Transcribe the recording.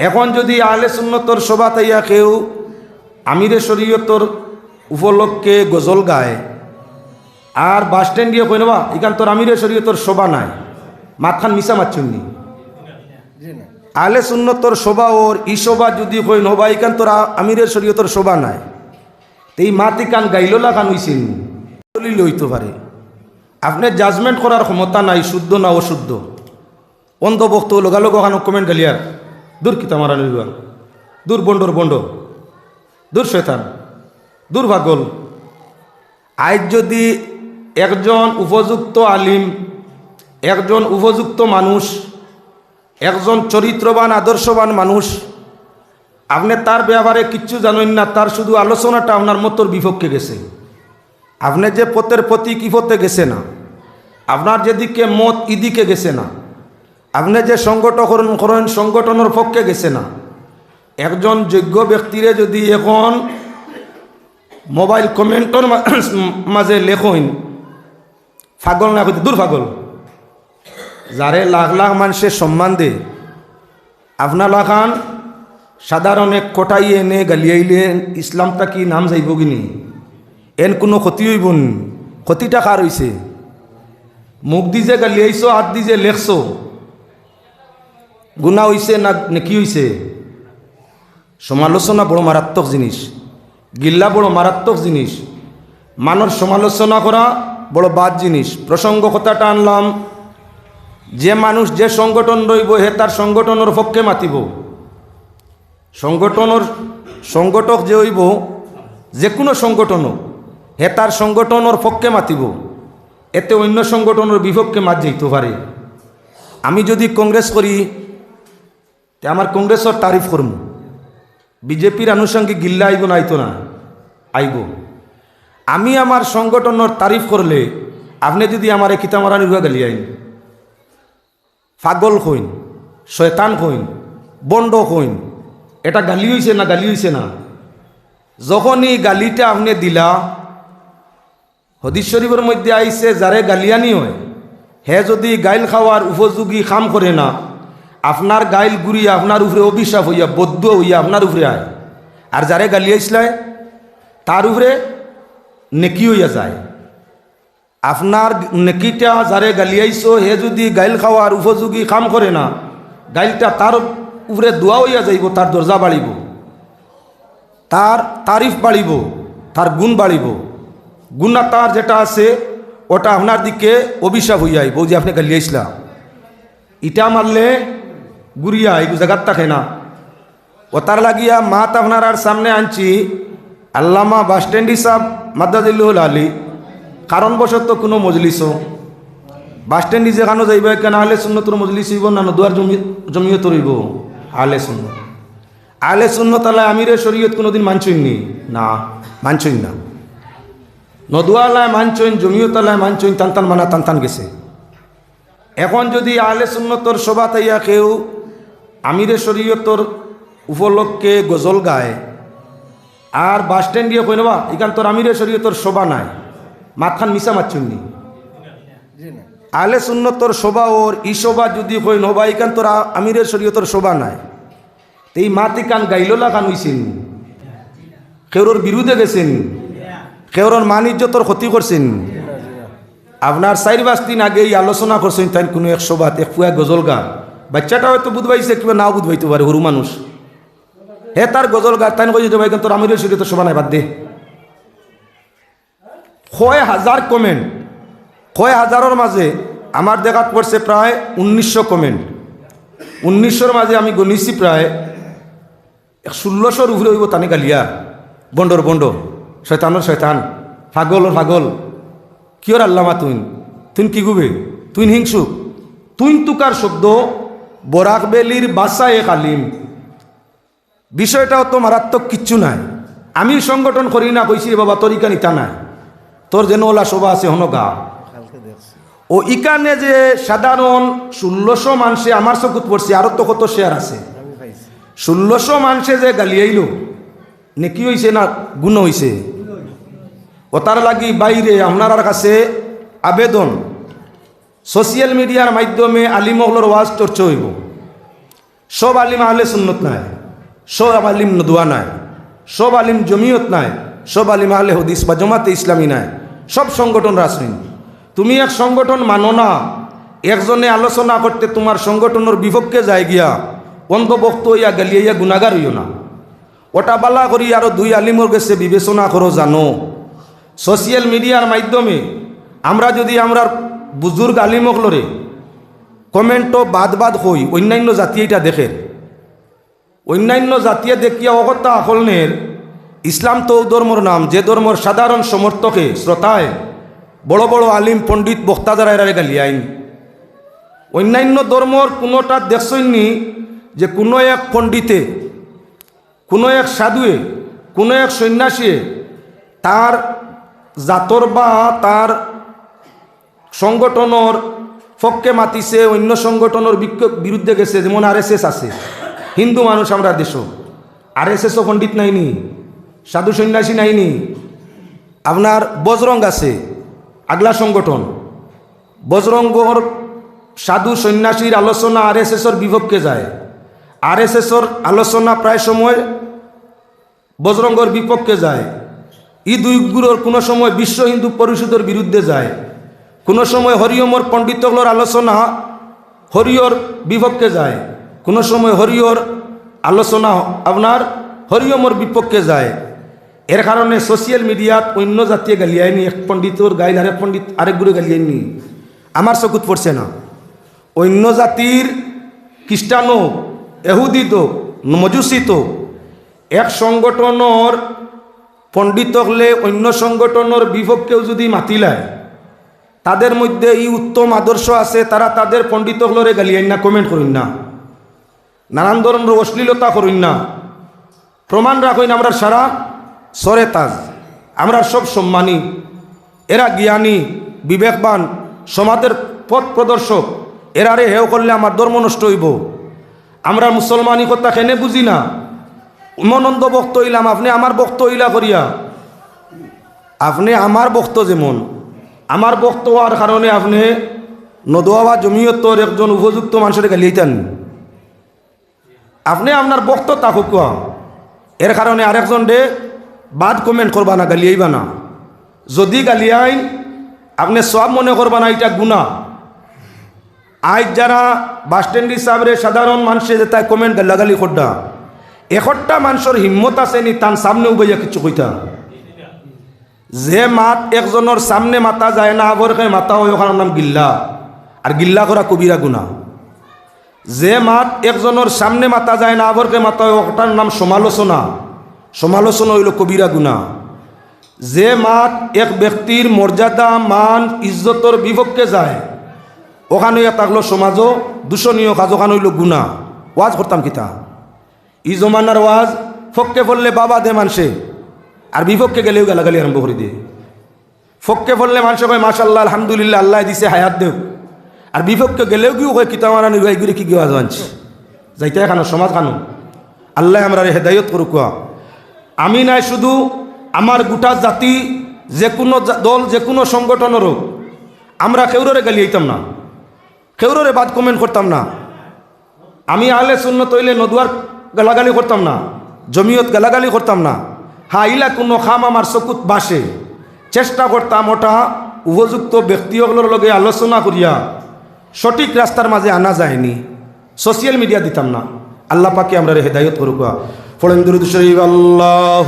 এখন যদি আহলে সুন্নতর সভা তাইয়া কেউ আমিরে শরীয়তর উপলক্ষে গজল গায়, আর বাস স্ট্যান্ড দিয়ে কই নেবা এখান তোর আমিরে শরীয়তর শোভা নাই মাথান মিশা মারছুননি আহলে সুন্নতর শোভা ওর ই শোভা যদি কই নবা এখান তোর আ- আমিরের শরীয়তর শোভা নাই। তো এই মাতি কান গাইলোলা কান হইছেন দলিল হইতে পারে। আপনার জাজমেন্ট করার ক্ষমতা নাই, শুদ্ধ না অশুদ্ধ। অন্ধ বক্ত লগালগ ওখানে কমেন্ট গালিয়ার। দূর কিতা মারা নিবা দূর বন্ডর বন্ড, দূর শৈতান দূর ভাগল আজ যদি একজন উপযুক্ত আলিম, একজন উপযুক্ত মানুষ, একজন চরিত্রবান, আদর্শবান মানুষ, আপনি তার ব্যাপারে কিচ্ছু জানেন না, তার শুধু আলোচনাটা আপনার মতোর বিপক্ষে গেছে। আপনি যে পথের প্রতি কি পথে গেছে না, আপনার যেদিকে মত, ইদিকে গেছে না। আপনি যে সংগঠন করেন, সংগঠনের পক্ষে গেছে না। একজন যোগ্য ব্যক্তিরে যদি এখন মোবাইল কমেন্টর মাঝে লেখইন ফাগল না দূর ফাগল যারে লাখ লাখ মানুষের সম্মান দে আপনার লাখান সাধারণ এক কটাই এনে গালিয়াইলেন, ইসলামটা কি নাম যাইব কিনি এন কোনো ক্ষতি হইব? ক্ষতিটা কার হইছে? মুখ দি যে গালিয়াইছো, হাত দি যে লেখছো গুণা হইছে না নেকি হইছে? সমালোচনা বড় মারাত্মক জিনিস। গিল্লা বড় মারাত্মক জিনিস। মানুষ সমালোচনা করা বড় বাদ জিনিস। প্রসঙ্গ কথাটা আনলাম, যে মানুষ যে সংগঠন রইব, হে তার সংগঠনের পক্ষে মাতিব। সংগঠনের সংগঠক যে হইব, যে কোনো সংগঠন হে তার সংগঠনের পক্ষে মাতিব। এতে অন্য সংগঠনের বিপক্ষে মাত যাইতে পারে। আমি যদি কংগ্রেস করি তে আমার কংগ্রেসের তারিফ করব বিজেপির আনুষঙ্গিক গিল্লা আইব না, আইতো না। আইব। আমি আমার সংগঠনের তারিফ করলে আপনি যদি আমার এই কিতামারা নির্ভা গালি আইন, পাগল কইন শয়তান কইন বন্ড কইন এটা গালি হইছে না, গালি হইছে না? যখনই গালিটা আপনি দিলা হদিস শরীফের মধ্যে আইছে যারে গালিয়ানি হয়, হে যদি গাইল খাওয়ার উপযোগী কাম করে না আপনার গাইল গুড়িয়া আপনার উপরে অভিশাপ হইয়া, বদ্ধ হইয়া আপনার উপরে আয়। আর যারে গালিয়াইছিলায় তার উপরে নেকি হইয়া যায়। আপনার নেকিটা যারে গালিয়াইছো হে যদি গাইল খাওয়ার উপযোগী কাম করে না, গাইলটা তার উপরে দোয়া হইয়া যাইব, তার দরজা বাড়িব। তার তারিফ বাড়িব, তার গুণ বাড়িব। গুণা তার যেটা আছে, ওটা আপনার দিকে অভিশাপ হইয়া আইব, যে আপনি গালিয়াইছিলাম ইটা মারলে গুড়িয়া, এই জায়গার থাকে না। ও তার লাগিয়া মাত আপনার আর সামনে আনছি। আল্লামা বাস স্ট্যান্ড হিসাব মাদ্দাদিল্লুল আলী। কারণবশত কোনো মজলিস বাস স্ট্যান্ডে যেখানে যাইবে কেন আলে সুন্নতর মজলিস হইব না নদুয়ার জমি জমিয়ত রইব আলে শূন্য আলে শূন্য তালা আমিরে শরীয়ত কোনোদিন মানছইন নি, মানছইন না। নদুয়ালায় মানছইন জমিয়তালায় মানছইন টান টান মানা তান তান গেছে। এখন যদি আহলে সুন্নতর শোভা তাইয়া কেউ আমিরে শরীয়তর উপলক্ষে গজল গায়। আর বাস স্ট্যান্ড দিয়ে কই নেবা? এখান তোর আমিরে শরীয়তর শোভা নাই। মাথান মিশা মারছুননি আহলে সুন্নতর শোভা ওর ই শোভা যদি কই নবা এখান তোর আ- আমিরের শরীয়তর শোভা নাই। এই মাতি কান গাইলোলা কান হইছেন কেউর বিরুদ্ধে গেছেন কেউর মান ইজ্জতর ক্ষতি করছেন আপনার চারি পাঁচ দিন আগে এই আলোচনা করছেন তাই কোনো এক সভাত এক পুয়া গজল গান। বাচ্চাটা হয়তো বুধবাইছে, কিংবা নাও বুধবাইতে পারে সরু মানুষ হে তার গজল গান তাই কই ভাই তোর আমিরের শরীরে তো নাই বাদ দে। কয় হাজার কমেন্ট কয় হাজারের মাঝে আমার দেখাত পড়ছে প্রায় উনিশশো কমেন্ট উনিশশোর মাঝে আমি গণিছি প্রায় ষোলোশোর উপরে হইব তানি গালিয়া। বন্ডর বন্ড শয়তানোর শয়তান। পাগলর পাগল। কিয়র আল্লামা তুই তুই কি গুবে তুই হিংসুক। তুই তুকার শব্দ বরাক বেলির বাসা এ কালিম। বিষয়টাও তো মারাত্মক কিচ্ছু নাই। আমি সংগঠন করি না কইছি বাবা তরিকা নিতা নাই। তোর যেন ওলা শোভা আছে হন গা। ও ইকানে যে সাধারণ ষোলোশো মানুষে আমার চকুত পড়ছে আরও তো কত শেয়ার আছে। ষোলোশো মানুষে যে গালিয়াইল নেকি হইছে না গুণ হইছে? ও তার লাগি বাইরে আপনার কাছে আবেদন। সোশিয়াল মিডিয়ার মাধ্যমে আলিমহলর ওয়াজ চর্চা হইব। সব আলিম আহলে সুন্নত নাই। সব আলিম নদুয়া নাই। সব আলিম জমিয়ত নাই। সব আলিম আহলে হদিস বা জমাতে ইসলামী নাই। সব সংগঠন রাজনীতি তুমি এক সংগঠন মানো না। একজনে আলোচনা করতে তোমার সংগঠনের বিপক্ষে যায় গিয়া অন্ধভক্ত হইয়া গালিয়া গুণাগার হইও না। ওটা বালা করি আরও দুই আলিমর গেছে, বিবেচনা করো, জানো। সোশিয়াল মিডিয়ার মাধ্যমে আমরা যদি আমরা বুজুর্গ আলিমকলরে কমেন্টও বাদ বাদ হই অন্যান্য জাতি এটা দেখে। অন্যান্য জাতীয় দেখিয়া অগত্যা আকলনের ইসলাম তো ধর্মর নাম, যে ধর্মর সাধারণ সমর্থকে শ্রোতায় বড় বড় আলিম পণ্ডিত বক্তা দ্বারা এরারে গালিয়াইন অন্যান্য ধর্মর কোনোটা দেখছইনি যে কোনো এক পণ্ডিতে, কোনো এক সাধুয়ে কোনো এক সন্ন্যাসীয়ে তার জাতর বা তার সংগঠনের পক্ষে মাতিছে, অন্য সংগঠনের বিরুদ্ধে গেছে, যেমন আর আছে। হিন্দু মানুষ আমরা দেশ আর এস এসও পণ্ডিত নাইনি, সাধু সন্ন্যাসী নাইনি। আপনার বজরং আছে, আগলা সংগঠন। বজরঙ্গর সাধু সন্ন্যাসীর আলোচনা আর এস এসর বিপক্ষে যায়। আর এস এসর আলোচনা প্রায় সময় বজরঙ্গর বিপক্ষে যায়। ই দুই গুরুর কোনো সময় বিশ্ব হিন্দু পরিষদের বিরুদ্ধে যায়। কোনো সময় হরিয়মর পণ্ডিতগুলোর আলোচনা হরিয়র বিপক্ষে যায়। কোনো সময় হরিয়র আলোচনা আপনার হরিয়মর বিপক্ষে যায়। এর কারণে সোশিয়াল মিডিয়াত অন্য জাতীয় গালিয়ায়নি এক পণ্ডিতর গাইল আরেক পণ্ডিত আরেক গুরু গালিয়ায়নি আমার চকুত পড়ছে না। অন্য জাতির খ্রিস্টানো এহুদিত, মজুসিত, এক সংগঠনের পণ্ডিত হলে অন্য সংগঠনের বিপক্ষেও যদি মাতিলায় তাদের মধ্যে এই উত্তম আদর্শ আছে, তারা তাদের পণ্ডিত হলরে গালিয়ান না কমেন্ট করুন না। নানান ধরনের অশ্লীলতা করুন না। প্রমাণ রাখুন আমরা সারা সরে তাজ। আমরা সব সম্মানী। এরা জ্ঞানী, বিবেকবান, সমাজের পথ প্রদর্শক। এরারে হেও করলে আমার ধর্ম নষ্ট হইব। আমরা মুসলমানি কথা কেনে বুঝি না? উমানন্দ বক্ত হইলাম, আপনি আমার বক্ত হইলা করিয়া। আপনি আমার বক্ত যেমন। আমার বক্ত হওয়ার কারণে আপনি নদোয়া বা জমিয়তর একজন উপযুক্ত মানুষের গালিয়েছেন আপনি আপনার বক্ত তাকুক এর কারণে আরেকজন ডে বাদ কমেন্ট করবা না গালিয়াইবা না। যদি গালিয়াইন আপনি সব মনে করবা না এটা গুণা আজ যারা বাস স্ট্যান্ড হিসাবে সাধারণ মানুষে যে তাই কমেন্ট গালাগালি করডা এখট্টা মানুষের হিম্মত আছে নি তার সামনে উবাইয়া কিছু কইতা। যে মাত একজনের সামনে মাতা যায় না আবরকে মাতা হয় ওখানে নাম গিল্লা। আর গিল্লা করা কবিরা গুণা। যে মাত একজনের সামনে মাতা যায় না আবরকে মাতা হয় ওটার নাম সমালোচনা। সমালোচনা হইল কবিরা গুণা। যে মাত এক ব্যক্তির মর্যাদা মান ইজ্জতর বিপক্ষে যায় ওখানে থাকল সমাজও দূষণীয় কাজ ওখানে হইল গুণা। ওয়াজ করতাম কিতা। ই জমানার ওয়াজ ফককে বললে বাবা দে মানুষে আর বিপক্ষে গেলেও গালাগালি আরম্ভ করে দিয়ে। ফককে বললে মানুষ কয় মাশাল্লাহ আলহামদুলিল্লাহ, আল্লাহ দিছে, হায়াত দেও। আর বিপক্ষে গেলেও কিও কয় কিতা মারানি ভাই গুলি কি গিয়ে আনছে যাইতে খানো, সমাজ খানো। আল্লাহ আমরা হেদায়ত করুক আমি নাই শুধু আমার গোটা জাতি, যে কোনো দল, যে কোনো সংগঠনেরও আমরা কেউরে গালি হইতাম না। কেউরে বাদ কমেন্ট করতাম না। আমি আহলে শূন্য তৈলে নদুয়ার গালাগালি করতাম না। জমিয়ত গালাগালি করতাম না। হা ইলা কোনো খাম আমার চকুত বাসে। চেষ্টা করতাম ওটা উপযুক্ত ব্যক্তিগুলোর লগে আলোচনা করিয়া সঠিক রাস্তার মাঝে আনা যায়নি। সোশিয়াল মিডিয়া দিতাম না। আল্লাহ পাকে আমরা হেদায়ত করুক ফলেন্দুর শরীফ আল্লাহ